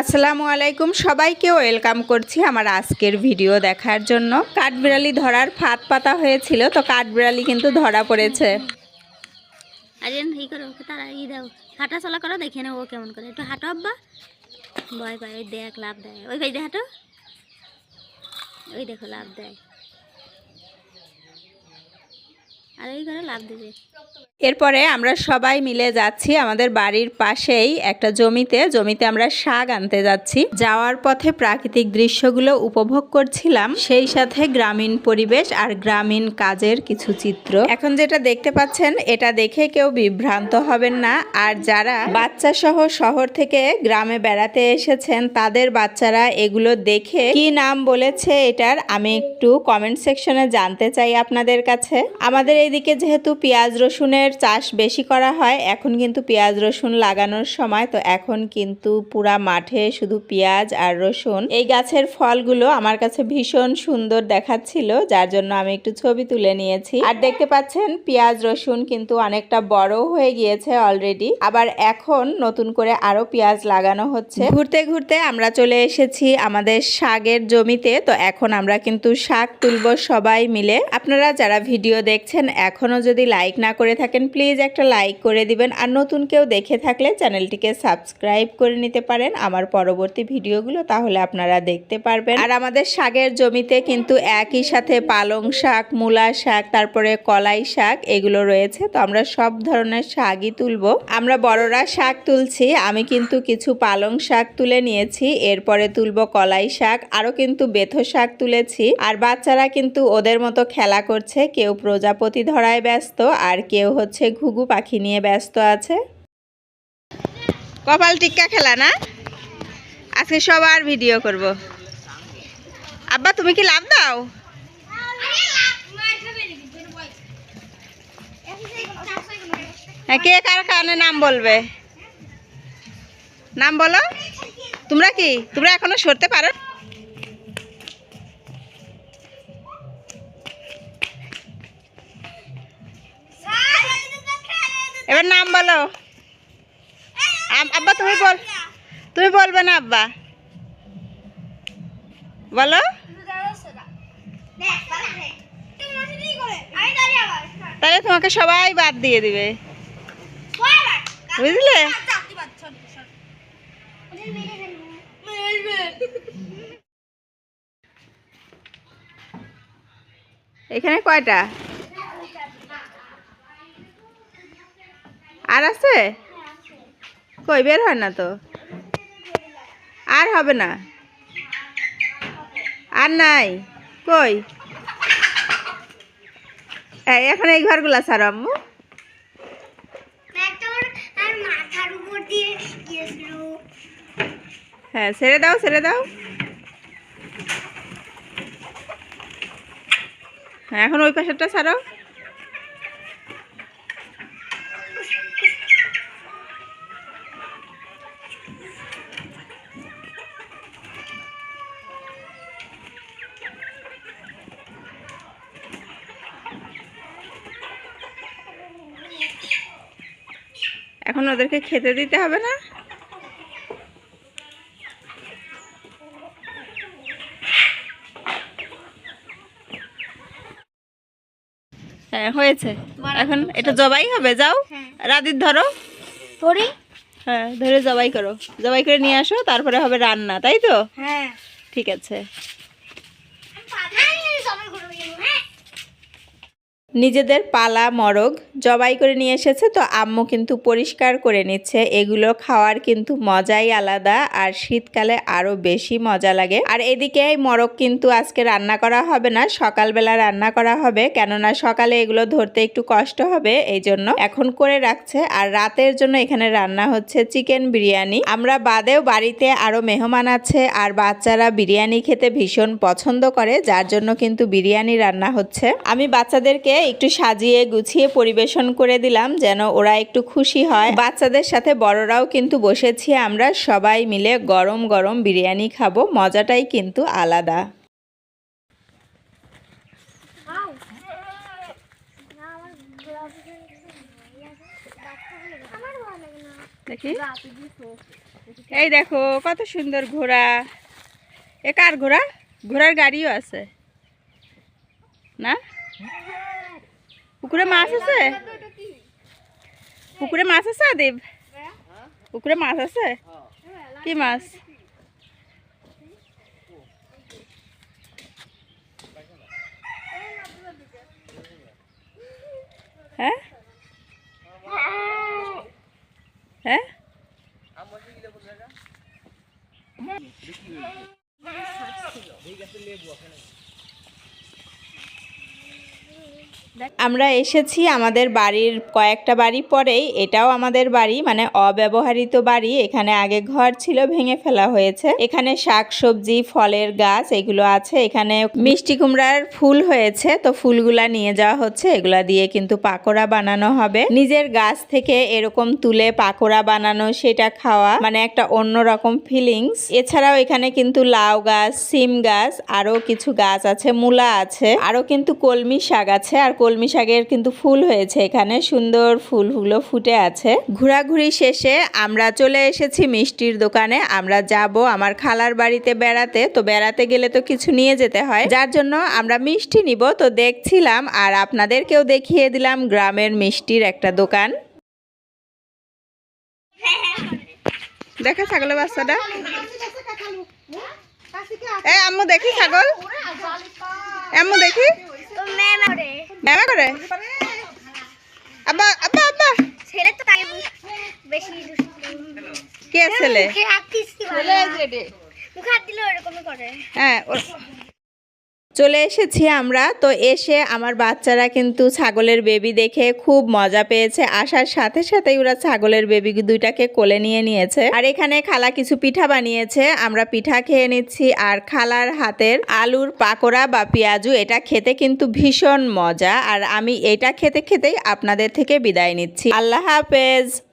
আসসালামু আলাইকুম, সবাইকে ওয়েলকাম করছি আমার আজকের ভিডিও দেখার জন্য। কাঠবিড়ালি ধরার ফাঁদ পাতা হয়েছিল, তো কাঠবিড়ালি কিন্তু ধরা পড়েছে। আরিয়ান ই করো, ওকে তারা ই দাও। হাঁটা চলা করো, দেখে ও কেমন করে। একটু হাঁটো আব্বা। ভয় পায় ওই দেখ, লাভ দেয়। ওই ভাই হাঁটো। ওই দেখো, লাভ দেয়। এরপরে আমরা সবাই মিলে যাচ্ছি আমাদের বাড়ির পাশেই একটা জমিতে। জমিতে আমরা শাক আনতে যাচ্ছি। যাওয়ার পথে প্রাকৃতিক দৃশ্যগুলো উপভোগ করছিলাম। সেই সাথে গ্রামীণ পরিবেশ আর গ্রামীণ কাজের কিছু চিত্র। এখন যেটা দেখতে পাচ্ছেন, এটা দেখে কেউ বিভ্রান্ত হবেন না। আর যারা বাচ্চা সহ শহর থেকে গ্রামে বেড়াতে এসেছেন, তাদের বাচ্চারা এগুলো দেখে কি নাম বলেছে এটার, আমি একটু কমেন্ট সেকশনে জানতে চাই আপনাদের কাছে। আমাদের এইদিকে যেহেতু পেঁয়াজ রসুনের চাষ বেশি করা হয়, এখন কিন্তু পেঁয়াজ রসুন লাগানোর সময়, তো এখন কিন্তু পুরা মাঠে শুধু পেঁয়াজ আর রসুন। এই গাছের ফলগুলো আমার কাছে ভীষণ সুন্দর দেখাচ্ছিল, যার জন্য আমি একটু ছবি তুলে নিয়েছি। আর দেখতে পাচ্ছেন, পেঁয়াজ রসুন কিন্তু অনেকটা বড় হয়ে গিয়েছে অলরেডি আবার এখন নতুন করে আরও পেঁয়াজ লাগানো হচ্ছে। ঘুরতে ঘুরতে আমরা চলে এসেছি আমাদের শাকের জমিতে, তো এখন আমরা কিন্তু শাক তুলবো সবাই মিলে। আপনারা যারা ভিডিও দেখছেন এখনও যদি লাইক না করে থাকেন প্লিজ একটা লাইক করে দিবেন। আর নতুন কেউ দেখে থাকলে চ্যানেলটিকে সাবস্ক্রাইব করে নিতে পারেন। আমার পরবর্তী ভিডিওগুলো তাহলে আপনারা দেখতে পারবেন। আর আমাদের শাকের জমিতে কিন্তু একই সাথে পালং শাক, মূলা শাক, তারপরে কলাই শাক এগুলো রয়েছে। তো আমরা সব ধরনের শাকই তুলবো। আমরা বড়রা শাক তুলছি, আমি কিন্তু কিছু পালং শাক তুলে নিয়েছি, এরপরে তুলবো কলাই শাক, আরও কিন্তু বেথো শাক তুলেছি। আর বাচ্চারা কিন্তু ওদের মতো খেলা করছে, কেউ প্রজাপতি ধরায় ব্যস্ত, আর কেউ হচ্ছে ঘুঘু পাখি নিয়ে ব্যস্ত আছে। কপাল টিক্কা খেলা না? আজকে সবার ভিডিও করব। আব্বা, তুমি কি লাভ দাও? হ্যাঁ কে কার কারণে নাম বলবে? নাম বলো। তোমরা কি? তোমরা এখনও সরতে পারো? এবার নাম বলো। আব্বা, তুমি বল তুমি বলবে না, আব্বা। বলো। তাহলে তোমাকে সবাই বাদ দিয়ে দিবে। বুঝলে? এখানে কয়টা? আর আছে? কই বের হয় না তো। আর হবে না? আর নাই? কই? এখন এই ঘরগুলা ছাড়ো আম্মু। হ্যাঁ ছেড়ে দাও ছেড়ে দাও। হ্যাঁ এখন ওই পাশেরটা ছাড়ো। এখন ওদেরকে খেতে দিতে হবে না? হ্যাঁ হয়েছে। এখন এটা জবাই হবে যাও। রাদির ধরো। তোরি হ্যাঁ ধরে জবাই করো। জবাই করে নিয়ে আসো তারপরে হবে রান্না তাই তো? হ্যাঁ। ঠিক আছে। নিজেদের পালা, মরগ জবাই করে নিয়ে এসেছে, তো আম্মু কিন্তু পরিষ্কার করে নিচ্ছে। এগুলো খাওয়ার কিন্তু মজাই আলাদা আর শীতকালে আরও বেশি মজা লাগে। আর এদিকে এই মরগ কিন্তু আজকে রান্না করা হবে না, সকালবেলা রান্না করা হবে। কেননা সকালে এগুলো ধরতে একটু কষ্ট হবে এই জন্য এখন করে রাখছে। আর রাতের জন্য এখানে রান্না হচ্ছে চিকেন বিরিয়ানি। আমরা বাদেও বাড়িতে আরও মেহমান আছে, আর বাচ্চারা বিরিয়ানি খেতে ভীষণ পছন্দ করে, যার জন্য কিন্তু বিরিয়ানি রান্না হচ্ছে। আমি বাচ্চাদেরকে একটু সাজিয়ে গুছিয়ে পরিবেশন করে দিলাম যেন ওরা একটু খুশি হয়। বাচ্চাদের সাথে বড়রাও কিন্তু বসেছি আমরা, সবাই মিলে গরম গরম বিরিয়ানি খাব, মজাটাই কিন্তু আলাদা। এই দেখো, কত সুন্দর ঘোড়া। এ কার ঘোড়া? ঘোড়ার গাড়িও আছে। না? পুকুরে মাছ আছে? পুকুরে মাছ আছে দেব পুকুরে মাছ আছে? কি মাছ? হ্যাঁ? হ্যাঁ? আমরা এসেছি আমাদের বাড়ির কয়েকটা বাড়ি পরেই, এটাও আমাদের বাড়ি মানে অব্যবহারিত বাড়ি, এখানে আগে ঘর ছিল, ভেঙে ফেলা হয়েছে। এখানে শাক সবজি ফলের গাছ, এগুলো আছে। এখানে মিষ্টি কুমড়ার ফুল হয়েছে, তো ফুলগুলা নিয়ে যাওয়া হচ্ছে, এগুলা দিয়ে কিন্তু পাকোড়া বানানো হবে। নিজের গাছ থেকে এরকম তুলে পাকোড়া বানানো, সেটা খাওয়া মানে একটা অন্যরকম ফিলিংস এছাড়াও এখানে কিন্তু লাউ গাছ, সিম গাছ আরও কিছু গাছ আছে, মূলা আছে আরও কিন্তু কলমি শাক আছে, আর কলমি শাকের কিন্তু ফুল হয়েছে এখানে। সুন্দর ফুলগুলো ফুটে আছে। ঘোরাঘুরি শেষে আমরা চলে এসেছি মিষ্টির দোকানে। আমরা যাব আমার খালার বাড়িতে বেড়াতে। তো বেড়াতে গেলে তো কিছু নিয়ে যেতে হয়। যার জন্য আমরা মিষ্টি নিব। তো দেখছিলাম আর আপনাদেরকেও দেখিয়ে দিলাম গ্রামের মিষ্টির একটা দোকান। দেখা ছাগলের বাচ্চাটা। এ আম্মু দেখি ছাগল। আম্মু দেখি। মেমা করে? আব্বা আব্বা আব্বা। ছেলে তো তাই বেশি কে ছেলে? মুখে হাত দিচ্ছি মুখে হাত দিলে ওরকমই করে। হ্যাঁ চলে এসেছি আমরা। তো এসে আমার বাচ্চারা কিন্তু ছাগলের বেবি দেখে খুব মজা পেয়েছে। আসার সাথে সাথে ওরা ছাগলের বেবি দুইটাকে কোলে নিয়ে নিয়েছে। আর এখানে খালা কিছু পিঠা বানিয়েছে। আমরা পিঠা খেয়ে নিচ্ছি। আর খালার হাতের আলুর পাকোড়া বা পেঁয়াজু, এটা খেতে কিন্তু ভীষণ মজা। আর আমি এটা খেতে খেতেই আপনাদের থেকে বিদায় নিচ্ছি। আল্লাহ হাফেজ।